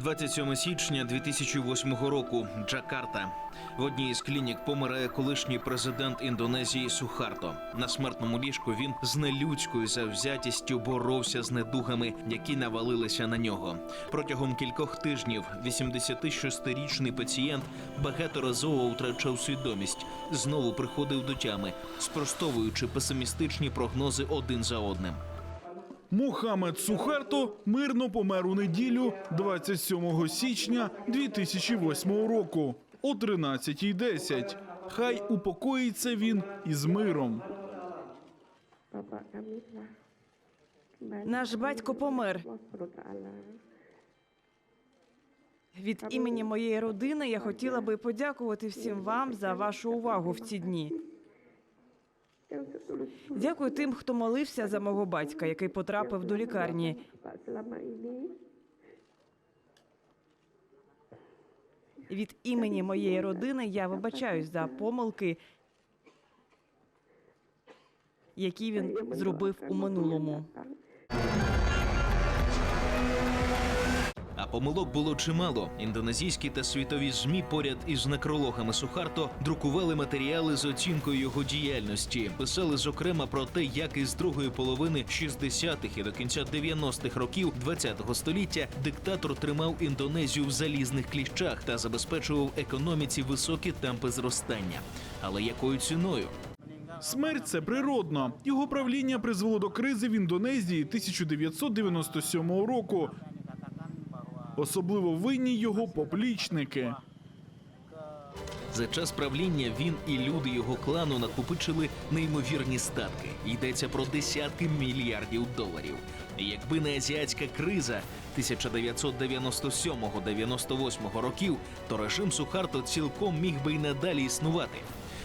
27 січня 2008 року. Джакарта. В одній із клінік помирає колишній президент Індонезії Сухарто. На смертному ліжку він з нелюдською завзятістю боровся з недугами, які навалилися на нього. Протягом кількох тижнів 86-річний пацієнт багаторазово втрачав свідомість, знову приходив до тями, спростовуючи песимістичні прогнози один за одним. Мухаммед Сухарто мирно помер у неділю 27 січня 2008 року о 13.10. Хай упокоїться він із миром. Наш батько помер. Від імені моєї родини я хотіла би подякувати всім вам за вашу увагу в ці дні. Дякую тим, хто молився за мого батька, який потрапив до лікарні. Від імені моєї родини я вибачаюсь за помилки, які він зробив у минулому. Помилок було чимало. Індонезійські та світові змі поряд із некрологами Сухарто друкували матеріали з оцінкою його діяльності. Писали зокрема про те, як із другої половини 60-х і до кінця 90-х років 20-го століття диктатор тримав Індонезію в залізних кліщах та забезпечував економіці високі темпи зростання. Але якою ціною? Смерть це природно. Його правління призвело до кризи в Індонезії 1997 року. Особливо винні його поплічники. За час правління він і люди його клану накопичили неймовірні статки. Йдеться про десятки мільярдів доларів. Якби не азіатська криза 1997-98 років, то режим Сухарто цілком міг би й надалі існувати.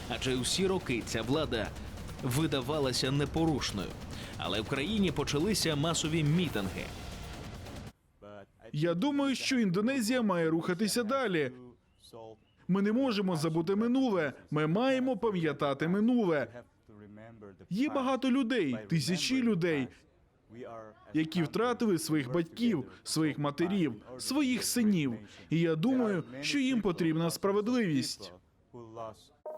Адже усі роки ця влада видавалася непорушною. Але в країні почалися масові мітинги. Я думаю, що Індонезія має рухатися далі. Ми не можемо забути минуле. Ми маємо пам'ятати минуле. Є багато людей, тисячі людей, які втратили своїх батьків, своїх матерів, своїх синів. І я думаю, що їм потрібна справедливість.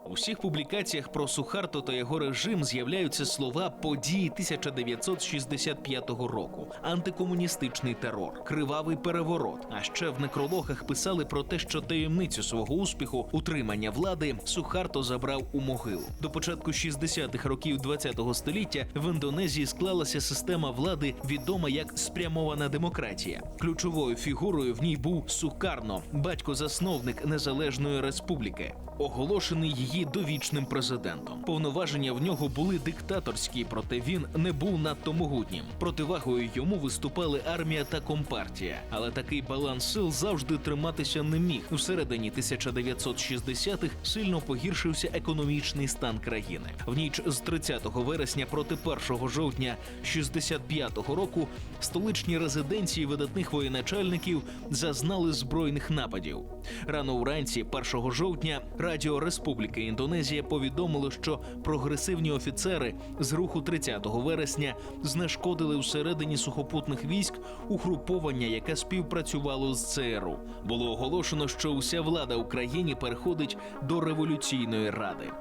У всіх публікаціях про Сухарто та його режим з'являються слова події 1965 року, антикомуністичний терор, кривавий переворот. А ще в некрологах писали про те, що таємницю свого успіху утримання влади Сухарто забрав у могилу. До початку 60-х років 20-го століття в Індонезії склалася система влади, відома як спрямована демократія. Ключовою фігурою в ній був Сукарно, батько-засновник незалежної республіки, оголошений її довічним президентом. Повноваження в нього були диктаторські, проте він не був надто могутнім. Противагою йому виступали армія та компартія. Але такий баланс сил завжди триматися не міг. У середині 1960-х сильно погіршився економічний стан країни. В ніч з 30 вересня проти 1 жовтня 65-го року столичні резиденції видатних воєначальників зазнали збройних нападів. Рано вранці, 1 жовтня, Радіо Республіки Індонезія повідомило, що прогресивні офіцери з руху 30 вересня знешкодили всередині сухопутних військ угруповання, яке співпрацювало з ЦРУ. Було оголошено, що уся влада в країні переходить до революційної ради.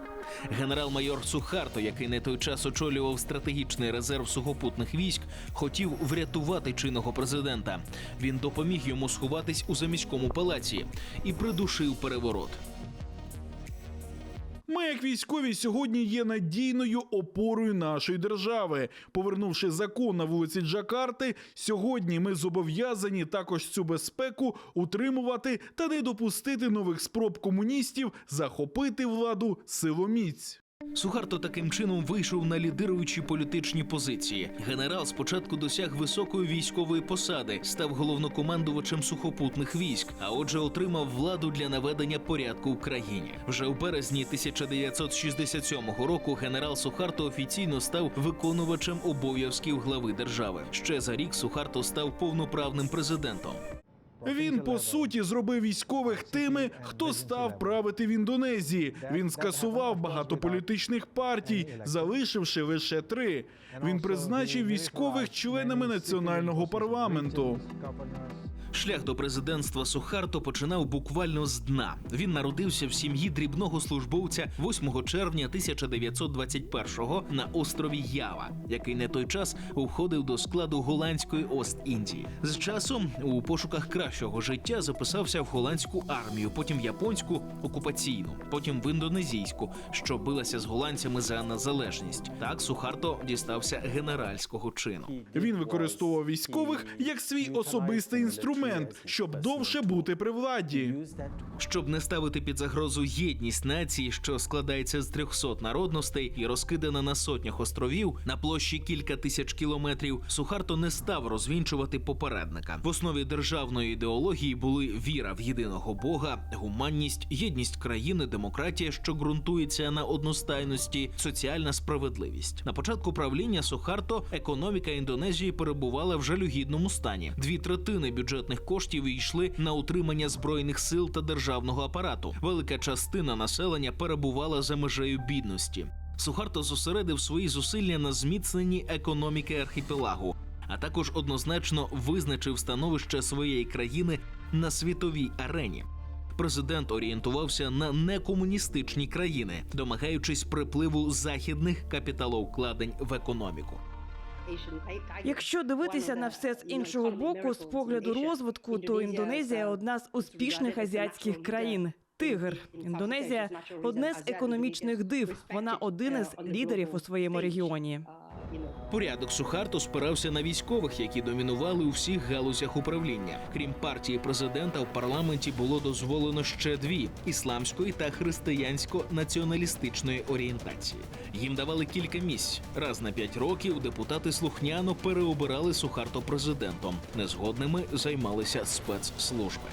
Генерал-майор Сухарто, який на той час очолював стратегічний резерв сухопутних військ, хотів врятувати чинного президента. Він допоміг йому сховатись у заміському палаці і придушив переворот. Ми, як військові, сьогодні є надійною опорою нашої держави. Повернувши закон на вулиці Джакарти, сьогодні ми зобов'язані також цю безпеку утримувати та не допустити нових спроб комуністів захопити владу силоміць. Сухарто таким чином вийшов на лідируючі політичні позиції. Генерал спочатку досяг високої військової посади, став головнокомандувачем сухопутних військ, а отже, отримав владу для наведення порядку в країні. Вже у березні 1967 року генерал Сухарто офіційно став виконувачем обов'язків глави держави. Ще за рік Сухарто став повноправним президентом. Він по суті зробив військових тими, хто став правити в Індонезії. Він скасував багато політичних партій, залишивши лише три. Він призначив військових членами національного парламенту. Шлях до президентства Сухарто починав буквально з дна. Він народився в сім'ї дрібного службовця 8 червня 1921-го на острові Ява, який на той час входив до складу голландської Ост-Індії. З часом у пошуках кращого життя записався в голландську армію, потім японську окупаційну, потім в індонезійську, що билася з голландцями за незалежність. Так Сухарто дістався генеральського чину. Він використовував військових як свій особистий інструмент, щоб довше бути при владі. Щоб не ставити під загрозу єдність нації, що складається з 300 народностей і розкидана на сотнях островів на площі кілька тисяч кілометрів, Сухарто не став розвінчувати попередника. В основі державної ідеології були віра в єдиного Бога, гуманність, єдність країни, демократія, що ґрунтується на одностайності, соціальна справедливість. На початку правління Сухарто економіка Індонезії перебувала в жалюгідному стані. Дві третини бюджетних коштів йшли на утримання збройних сил та державного апарату. Велика частина населення перебувала за межею бідності. Сухарто зосередив свої зусилля на зміцненні економіки архіпелагу, а також однозначно визначив становище своєї країни на світовій арені. Президент орієнтувався на некомуністичні країни, домагаючись припливу західних капіталовкладень в економіку. Якщо дивитися на все з іншого боку, з погляду розвитку, то Індонезія одна з успішних азіатських країн. Тигр Індонезія одне з економічних див. Вона один із лідерів у своєму регіоні. Порядок Сухарто спирався на військових, які домінували у всіх галузях управління. Крім партії президента, в парламенті було дозволено ще дві ісламської та християнсько-націоналістичної орієнтації. Їм давали кілька місць. Раз на п'ять років депутати слухняно переобирали Сухарто президентом. Незгодними займалися спецслужби.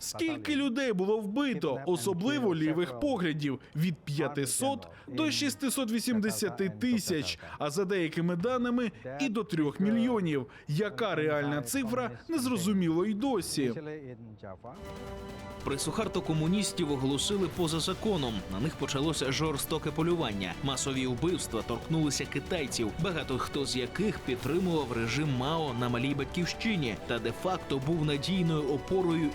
Скільки людей було вбито, особливо лівих поглядів від 500 до 680 тисяч, а за деякими даними і до 3 мільйонів. Яка реальна цифра незрозуміло й досі. При Сухарто комуністів оголосили поза законом. На них почалося жорстоке полювання. Масові вбивства торкнулися китайців, багато хто з яких підтримував режим Мао на малій батьківщині та де-факто був надійною опорою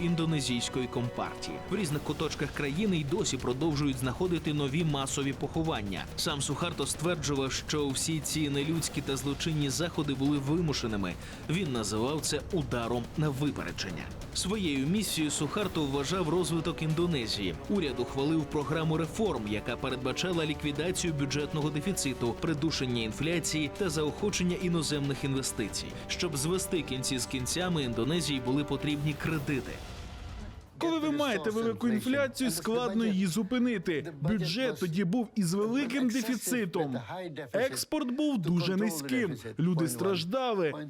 індонезійської компартії. В різних куточках країни й досі продовжують знаходити нові масові поховання. Сам Сухарто стверджував, що всі ці нелюдські та злочинні заходи були вимушеними. Він називав це ударом на випередження. Своєю місією Сухарто вважав розвиток Індонезії. Уряд ухвалив програму реформ, яка передбачала ліквідацію бюджетного дефіциту, придушення інфляції та заохочення іноземних інвестицій. Щоб звести кінці з кінцями, Індонезії були потрібні кредити. Коли ви маєте велику інфляцію, складно її зупинити. Бюджет тоді був із великим дефіцитом. Експорт був дуже низьким. Люди страждали.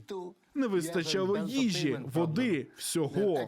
Не вистачало їжі, води, всього.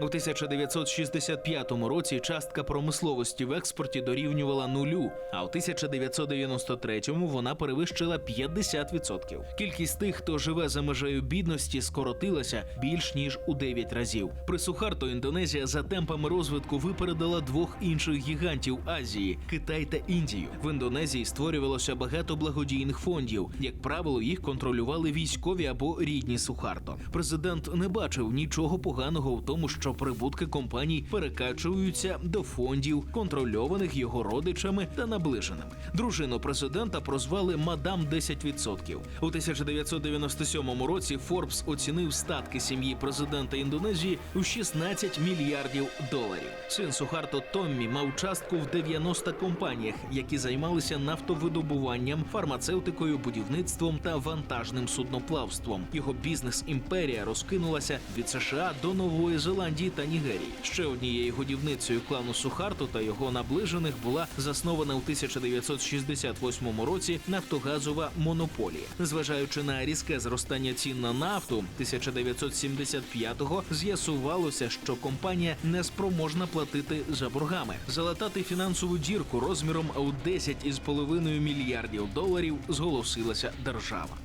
У 1965 році частка промисловості в експорті дорівнювала нулю, а у 1993-му вона перевищила 50%. Кількість тих, хто живе за межею бідності, скоротилася більш ніж у 9 разів. При Сухарто Індонезія за темпами розвитку випередила двох інших гігантів Азії Китай та Індію. В Індонезії створювалося багато благодійних фондів. Як правило, їх контролювали військові або рідні Сухарто. Президент не бачив нічого поганого в тому, що прибутки компаній перекачуються до фондів, контрольованих його родичами та наближеними. Дружину президента прозвали мадам 10%. У 1997 році Форбс оцінив статки сім'ї президента Індонезії у 16 мільярдів доларів. Син Сухарто Томмі мав частку в 90 компаніях, які займалися нафтовидобуванням, фармацевтикою, будівництвом та вантажним судноплавством. Його бізнес-імперія розкинулася від США до Нової Зеландії та Нігерії. Ще однією годівницею клану Сухарто та його наближених була заснована у 1968 році нафтогазова монополія. Незважаючи на різке зростання цін на нафту, 1975-го з'ясувалося, що компанія не спроможна платити за боргами. Залатати фінансову дірку розміром у 10,5 мільярдів доларів зголосилася держава.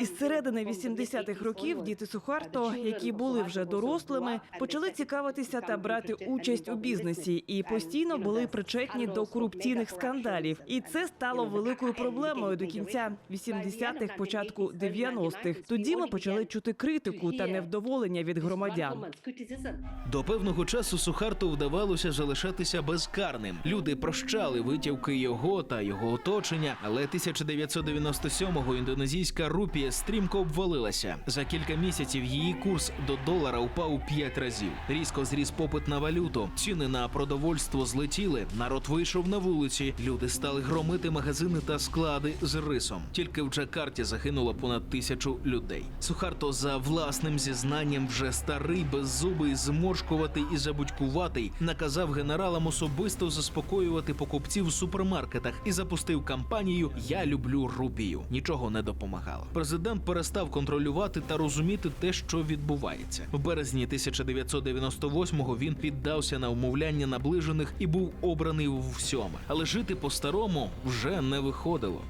Із середини 80-х років діти Сухарто, які були вже дорослими, почали цікавитися та брати участь у бізнесі і постійно були причетні до корупційних скандалів. І це стало великою проблемою до кінця 80-х, початку 90-х. Тоді ми почали чути критику та невдоволення від громадян. До певного часу Сухарту вдавалося залишатися безкарним. Люди прощали витівки його та його оточення, але 1997-го індонезійська рупія стрімко обвалилася. За кілька місяців її курс до долара впав у п'ять разів. Різко зріс попит на валюту, ціни на продовольство злетіли. Народ вийшов на вулиці. Люди стали громити магазини та склади з рисом. Тільки в Джакарті загинуло понад тисячу людей. Сухарто за власним зізнанням вже старий, беззубий, зморшкуватий і забудькуватий наказав генералам особисто заспокоювати покупців в супермаркетах і запустив кампанію Я люблю рупію. Нічого не допомагало. Президент перестав контролювати та розуміти те, що відбувається. В березні 1998-го він піддався на умовляння наближених і був обраний в всьому. Але жити по-старому вже не виходило.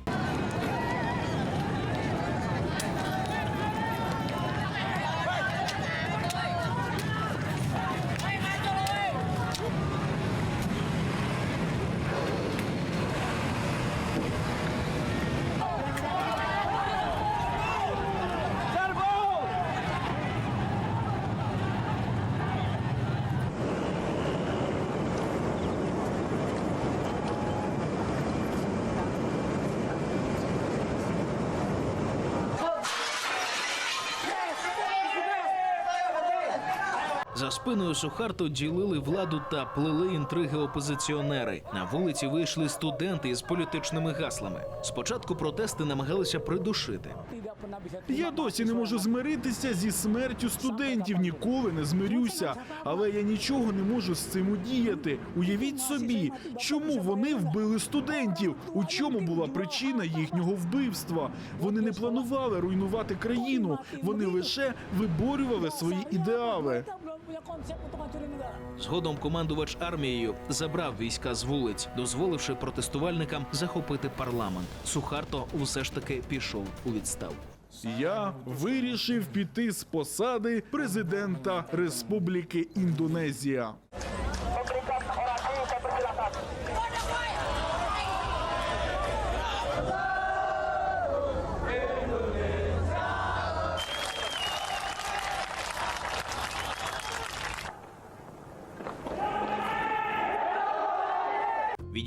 Спиною Сухарту ділили владу та плели інтриги опозиціонери. На вулиці вийшли студенти із політичними гаслами. Спочатку протести намагалися придушити. Я досі не можу змиритися зі смертю студентів. Ніколи не змирюся. Але я нічого не можу з цим удіяти. Уявіть собі, чому вони вбили студентів? У чому була причина їхнього вбивства? Вони не планували руйнувати країну. Вони лише виборювали свої ідеали. Згодом командувач армією забрав війська з вулиць, дозволивши протестувальникам захопити парламент. Сухарто все ж таки пішов у відставку. Я вирішив піти з посади президента Республіки Індонезія.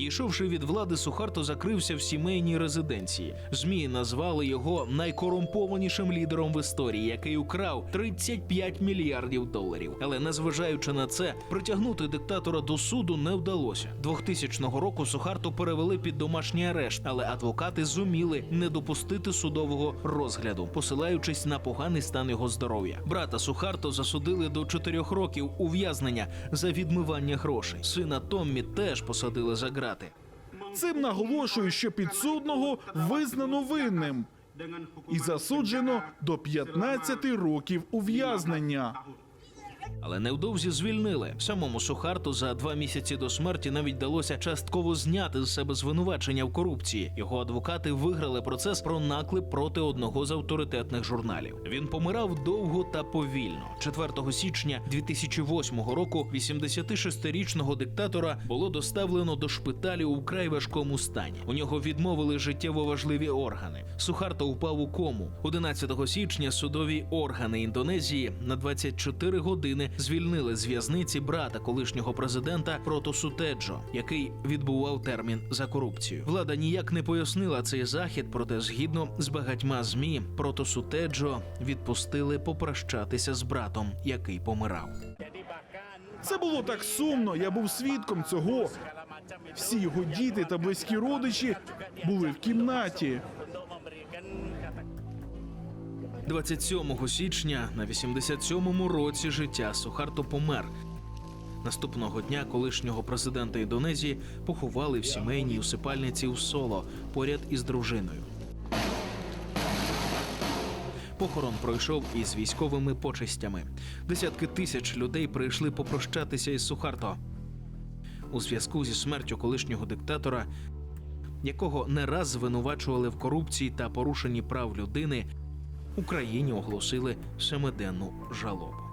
Відійшовши від влади, Сухарто закрився в сімейній резиденції. Змі назвали його найкорумпованішим лідером в історії, який украв 35 мільярдів доларів. Але незважаючи на це, притягнути диктатора до суду не вдалося. 2000 року Сухарто перевели під домашній арешт, але адвокати зуміли не допустити судового розгляду, посилаючись на поганий стан його здоров'я. Брата Сухарто засудили до 4 років ув'язнення за відмивання грошей. Сина Томмі теж посадили за грати. Цим наголошую, що підсудного визнано винним і засуджено до 15 років ув'язнення. Але невдовзі звільнили самому Сухарту за два місяці до смерті. Навіть вдалося частково зняти з себе звинувачення в корупції. Його адвокати виграли процес про наклеп проти одного з авторитетних журналів. Він помирав довго та повільно. 4 січня 2008 року 86-річного диктатора було доставлено до шпиталю у вкрай важкому стані. У нього відмовили життєво важливі органи. Сухарто впав у кому. 11 січня судові органи Індонезії на 24 години звільнили з в'язниці брата колишнього президента Протосу Теджо, який відбував термін за корупцію. Влада ніяк не пояснила цей захід, проте згідно з багатьма змі Протосу Теджо відпустили попрощатися з братом, який помирав. Це було так сумно. Я був свідком цього. Всі його діти та близькі родичі були в кімнаті. 27 січня на 87-му році життя Сухарто помер. Наступного дня колишнього президента Індонезії поховали в сімейній усипальниці у Соло поряд із дружиною. Похорон пройшов із військовими почестями. Десятки тисяч людей прийшли попрощатися із Сухарто. У зв'язку зі смертю колишнього диктатора, якого не раз звинувачували в корупції та порушенні прав людини, Україні оголосили семиденну жалобу.